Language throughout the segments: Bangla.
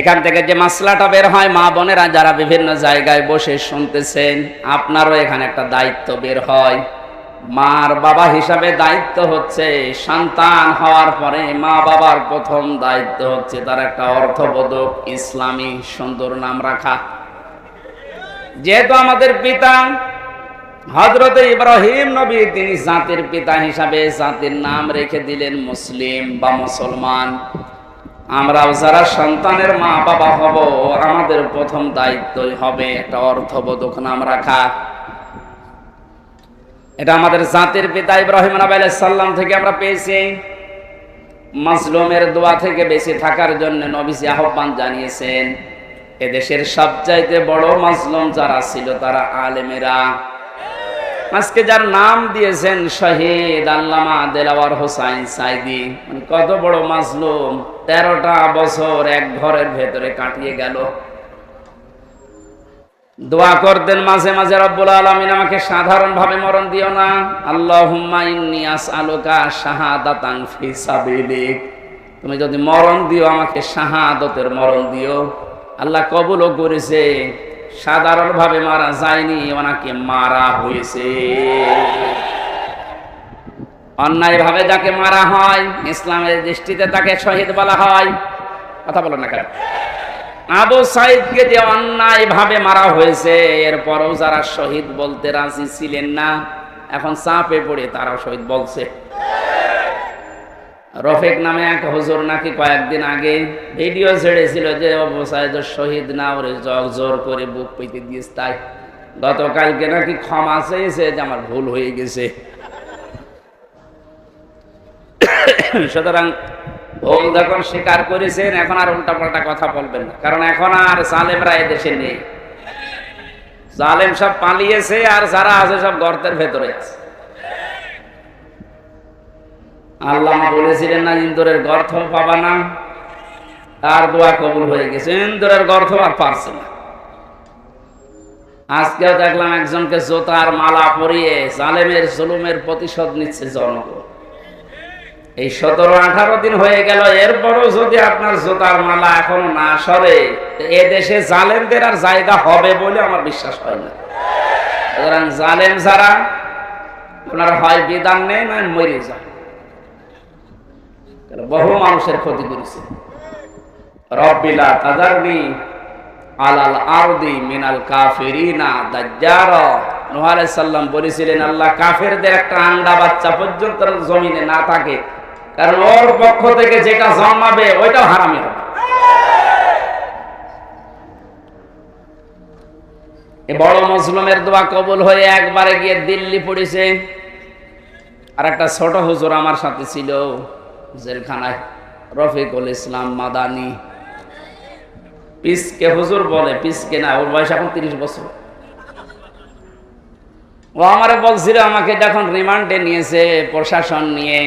এখান থেকে যে মাসলাটা বের হয়, মা বোনেরা যারা বিভিন্ন জায়গায় বসে শুনতেছেন, আপনারও এখানে একটা দায়িত্ব বের হয়। মার বাবা হিসাবে দায়িত্ব হচ্ছে সন্তান হওয়ার পরে মা বাবার প্রথম দায়িত্ব হচ্ছে তার একটা অর্থবোধক ইসলামী সুন্দর নাম রাখা। যেহেতু আমাদের পিতা হজরত ইব্রাহিম নবী, তিনি জাতির পিতা হিসাবে জাতির নাম রেখে দিলেন মুসলিম বা মুসলমান। আমরাও যারা সন্তানের মা বাবা হব, আমাদের প্রথম দায়িত্বই হবে একটা অর্থবোধক নাম রাখা। এটা আমাদের জাতির পিতা ইব্রাহিম নবী আলাইহিস থেকে আমরা পেয়েছি। মাজলুমের দোয়া থেকে বেঁচে থাকার জন্য নবীজি আহ্বান জানিয়েছেন, এদেশের সবচাইতে বড় মাজলুম যারা ছিল তারা আলেমেরা। আজকে যার নাম দিয়েছেন শহীদ আল্লামা দেলাওয়ার হোসাইন সাইদি। মানে কত বড় মাজলুম, তেরোটা বছর এক ঘরের ভেতরে কাটিয়ে গেল। দোয়া করতেন মাঝে মাঝে রব্বুল আলমিন আমাকে সাধারণ ভাবে মরণ দিও না। আল্লাহ ফি তুমি যদি মরণ দিও, আমাকে শাহাদতের মরণ দিও। আল্লাহ কবুলও করেছে। সাধারণভাবে মারা যায়নি, ওনাকে মারা হয়েছে। অন্যায়ভাবে যাকে মারা হয়, ইসলামের দৃষ্টিতে তাকে শহীদ বলা হয়। কথা বলো না কেন? আবু সাইদকে যে অন্যায় ভাবে মারা হয়েছে, এরপরও যারা শহীদ বলতে রাজি ছিলেন না, এখন চাপে পড়ে তারাও শহীদ বলছে। রফিক নামে এক হুজুর নাকি কয়েকদিন আগে ভিডিও ছেড়েছিল যে সাইদ শহীদ না, ওরে জগ জোর করে বুক পেতে দিয়েছে তাই। গতকালকে নাকি ক্ষমা চেয়েছে যে, আমার ভুল হয়ে গেছে। সুতরাং ভুল যখন স্বীকার করেছেন, এখন আর উল্টাপাল্টা কথা বলবেন না। কারণ এখন আর জালেমরা এদেশে নেই। জালেম সব পালিয়েছে আর যারা আছে সব গর্তের ভেতরে আছে। আল্লাহ বলেছিলেন না, ইন্দুরের গর্থ পাবা না। তার দোয়া কবুল হয়ে গেছে। ইন্দুরের গর্থ আর পারছে না। আজকেও দেখলাম একজনকে জোতার মালা পরিয়ে জালেমের জুলুমের প্রতিশোধ নিচ্ছে জনগণ। এই সতেরো আঠারো দিন হয়ে গেল, এরপরও যদি আপনার জোতার মালা এখনও না সরে এ দেশে জালেমদের আর জায়গা হবে বলে আমার বিশ্বাস হয় না। সুতরাং জালেম যারা, আপনার হয় বিধান নেই, নয় মরে যান। বহু মানুষের ক্ষতি করেছে। রব্বিলা তাজারনি আলাল আরদি মিনাল দাজ্জার। বলেছিলেন, আল্লাহ কাফেরদের একটা আন্ডা বাচ্চা পর্যন্ত জমিনে না থাকে, কারণ ওর পক্ষ থেকে যেটা জন্মাবে ওইটাও হারামি হবে। এ বড় মজলুমের দোয়া কবুল হয়ে একবারে গিয়ে দিল্লি পড়েছে। আর একটা ছোট হুজুর আমার সাথে ছিল। জেলখানায়। রফিকুল ইসলাম মাদানি। পিসকে হুজুর বলে, পিসকে না, ওর বয়স এখন তিরিশ বছর। ও আমারে বলছিল, আমাকে যখন রিমান্ডে নিয়েছে প্রশাসন নিয়ে,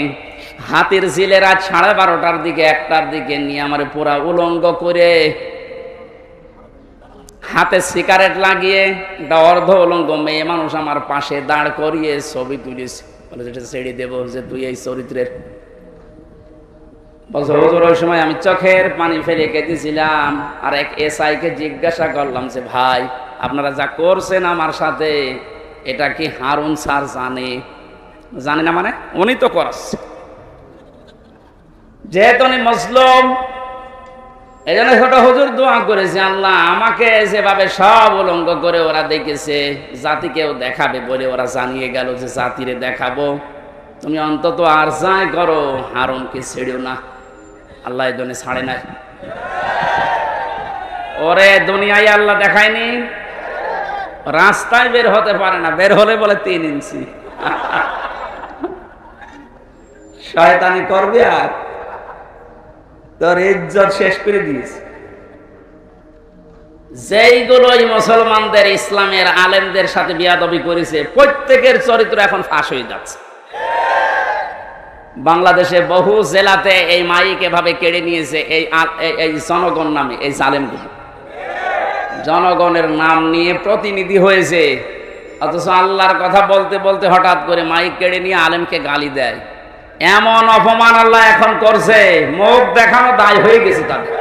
হাতির রাত সাড়ে বারোটার দিকে, একটার দিকে নিয়ে আমার পুরা উলঙ্গ করে, হাতে সিগারেট লাগিয়ে, একটা অর্ধ উলঙ্গ মেয়ে মানুষ আমার পাশে দাঁড় করিয়ে ছবি তুলেছে। বলে যেটা ছেড়ে দেবো যে তুই এই চরিত্রের। বলছে, হুজুর, ওই সময় আমি চোখের পানি ফেলে কেঁদেছিলাম আর এক এসআই কে জিজ্ঞাসা করলাম যে, ভাই, আপনারা যা করছেন আমার সাথে, এটা কি হারুন স্যার জানে? জানে না মানে উনি তো করাচ্ছে যেহেতু উনি মসলুম এই জন্য ছোট হুজুর দোয়া করেছে, আল্লাহ আমাকে যেভাবে সব উলঙ্গ করে ওরা দেখেছে, জাতিকেও দেখাবে বলে ওরা জানিয়ে গেল যে, জাতিরে দেখাবো। তুমি অন্তত আর যাই করো, হারুনকে ছেড়েও না। আল্লাহ এই জন্য ছাড়ে নাই ওরে দুনিয়ায় আল্লাহ দেখায়নি। রাস্তায় বের হতে পারে না, বের হলে বলে তিন ইঞ্চি। শয়তানি করবে আর? তোর ইজ্জত শেষ করে দিয়েছে। যেইগুলোই মুসলমানদের, ইসলামের আলেমদের সাথে বিয়াদবি করেছে, প্রত্যেকের চরিত্র এখন ফাঁস হয়ে যাচ্ছে। বাংলাদেশে বহু জেলাতে এই মাইক এভাবে কেড়ে নিয়েছে, এই এই- জনগণ নামে, এই জালেমগুলো জনগণের নাম নিয়ে প্রতিনিধি হয়েছে, অথচ আল্লাহর কথা বলতে বলতে হঠাৎ করে মাইক কেড়ে নিয়ে আলেমকে গালি দেয়। এমন অপমান আল্লাহ এখন করছে, মুখ দেখানো দায় হয়ে গেছে তাদের।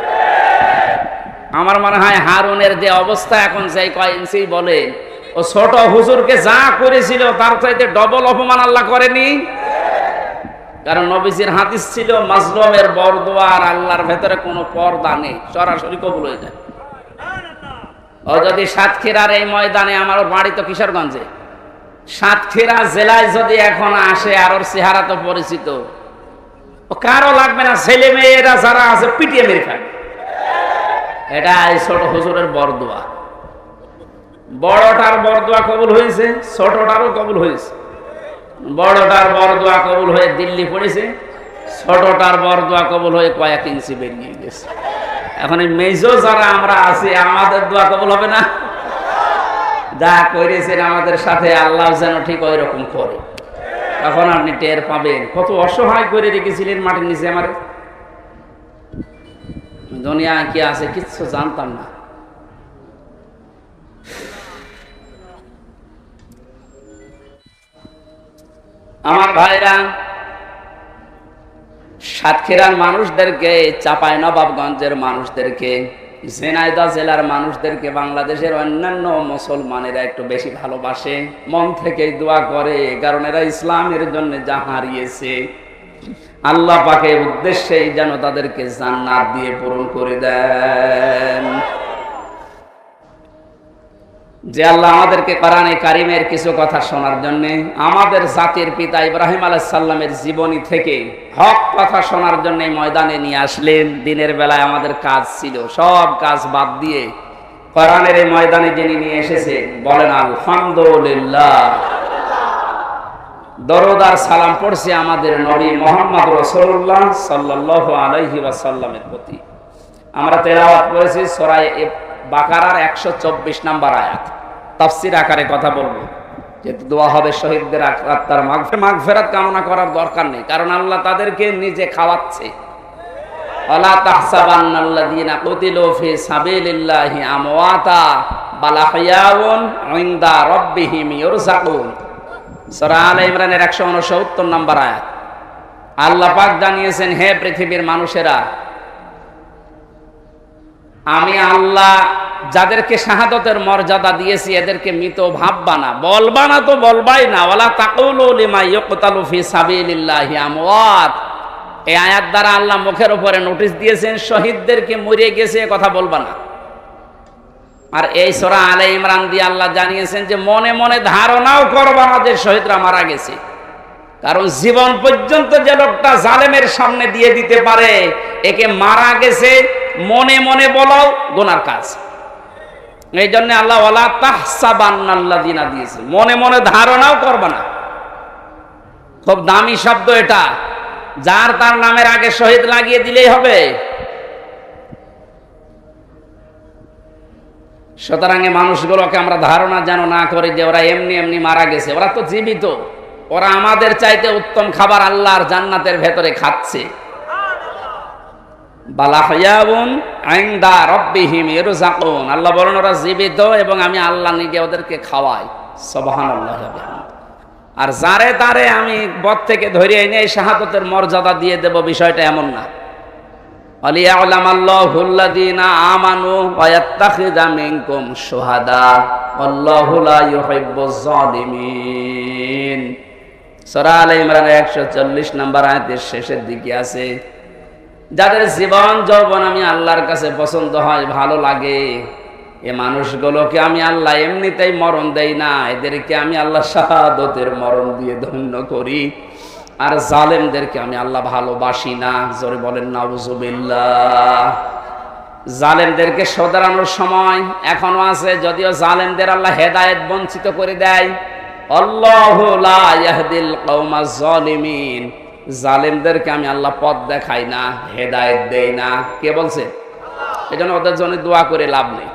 আমার মনে হয় হারুনের যে অবস্থা এখন সেই কয়েন্সি বলে, ও ছোট হুজুরকে যা করেছিল, তার চাইতে ডবল অপমান আল্লাহ করেনি। কারণ নবীজির হাদিস ছিল, মাজলুমের বরদোয়া আর আল্লাহর ভেতরে কোনো পর্দা নেই, সরাসরি কবুল হয়ে যায়। ও যদি সাতক্ষীরার এই ময়দানে আমার বাড়ি তো কিশোরগঞ্জে। সাতক্ষীরা জেলায় যদি এখন আসে, আর ওর চেহারা তো পরিচিত। ও কারও লাগবে না, ছেলে মেয়েরা যারা আছে, পিটিয়ে মেরে খায় এটা এই ছোট হুজুরের বরদোয়া। বড়টার বরদোয়া কবুল হয়েছে, ছোটটারও কবুল হয়েছে। বড়টার বরদোয়া কবুল হয়ে দিল্লি পড়েছে, ছোটটার বরদোয়া কবুল হয়ে কয়েক ইঞ্চি বেরিয়ে গেছে। এখন এই মেজো যারা আমরা আছি, আমাদের দোয়া কবুল হবে না? যা করেছেন আমাদের সাথে আল্লাহ যেন ঠিক ওই রকম করে। তখন আপনি টের পাবেন, কত অসহায় করে রেখেছিলেন মাটির নিচে আমার। দুনিয়া কি আছে, কিচ্ছু জানতাম না। আমার ভাইরা, সাতক্ষীরার মানুষদেরকে, চাপাই নবাবগঞ্জের মানুষদেরকে, ঝিনাইদহ জেলার মানুষদেরকে, বাংলাদেশের অন্যান্য মুসলমানেরা একটু বেশি ভালোবাসে, মন থেকে দোয়া করে, কারণ এরা ইসলামের জন্য যা হারিয়েছে। আল্লাহ পাকে উদ্দেশ্যেই যেন তাদেরকে জান্নাত দিয়ে পূরণ করে দেন। যে আল্লাহ আমাদেরকে কোরআনে কারিমের কিছু কথা শোনার জন্য, আমাদের জাতির পিতা ইব্রাহিম আলাইসাল্লামের জীবনী থেকে হক কথা শোনার জন্য ময়দানে নিয়ে আসলেন। দিনের বেলায় আমাদের কাজ ছিল, সব কাজ বাদ দিয়ে কোরআনের এই ময়দানে যিনি নিয়ে এসেছে বলেন, আলহামদুলিল্লাহ। দরদার সালাম পড়ছে আমাদের নবী মোহাম্মদ রসুল্লাহ সাল্লাহ আলাইহি ওয়াসাল্লামের প্রতি। আমরা তেলাওয়াত করেছি সরাই বাকারার একশো চব্বিশ নাম্বার আয়াত। তাফসির আকারে কথা বলব। যেহেতু দোয়া হবে শহীদদের আত্মার মাঘ ফেরাত কামনা করার দরকার নেই, কারণ আল্লাহ তাদেরকে নিজে খাওয়াচ্ছে। ওয়ালা তাহসাবান্নাল্লাযীনা কুতিলু ফি সাবিলিল্লাহি আমওয়াতা বাল আহইয়াউন ইনদা রাব্বিহিম ইরযাকুন সূরা আলে ইমরানের 169 নম্বর আয়াত। আল্লাহ পাক জানিয়েছেন, হে পৃথিবীর মানুষেরা আমি আল্লাহ যাদেরকে শাহাদতের মর্যাদা দিয়েছি, এদেরকে মৃত ভাববা না। বলবা না তো বলবাই না। ওলা তাকুলু লিমা এই আয়াত দ্বারা আল্লাহ মুখের উপরে নোটিশ দিয়েছেন, শহীদদেরকে মরে গেছে কথা বলবা না। আর এই সূরা আলে ইমরান দিয়ে আল্লাহ জানিয়েছেন যে, মনে মনে ধারণাও করবা না যে, শহীদরা মারা গেছে। কারণ জীবন পর্যন্ত যে লোকটা জালেমের সামনে দিয়ে দিতে পারে, একে মারা গেছে, মনে মনে বলো গোনার কাজ। এই জন্য আল্লাহ ওয়ালা তাহসাবান্নাল্লাহ দিনা দিয়েছে। মনে মনে ধারণাও করবে না। খুব দামি শব্দ এটা। যার তার নামের আগে শহীদ লাগিয়ে দিলেই হবে। সুতরাং মানুষগুলোকে আমরা ধারণা যেন না করি যে ওরা এমনি এমনি মারা গেছে। ওরা তো জীবিত। ওরা আমাদের চাইতে উত্তম খাবার আল্লাহর জান্নাতের ভেতরে খাচ্ছে। আল্লাহ এবং আমি আল্লাহ ওদেরকে খাওয়াই। আর যারে তারে আমি থেকে ধরে এনে মর্যাদা দিয়ে দেব বিষয়টা এমন না। আমানু সূরা আলে ইমরানের 140 নম্বর আয়াতের শেষের দিকে আছে, যাদের জীবন যৌবন আমি আল্লাহর কাছে পছন্দ হয়, ভালো লাগে, এ মানুষগুলোকে আমি আল্লাহ এমনিতেই মরণ দেই না, এদেরকে আমি আল্লাহ শাহাদতের মরণ দিয়ে ধন্য করি, আর জালেমদেরকে আমি আল্লাহ ভালোবাসি না। জোরে বলেন, নাউজুবিল্লাহ। জালেমদেরকে সদারানোর সময় এখনও আছে, যদিও জালেমদের আল্লাহ হেদায়েত বঞ্চিত করে দেয় জালেমদেরকে আমি আল্লাহ পথ দেখাই না, হেদায়ত দেই না। কে বলছে? এই জন্য ওদের জন্য দোয়া করে লাভ নেই।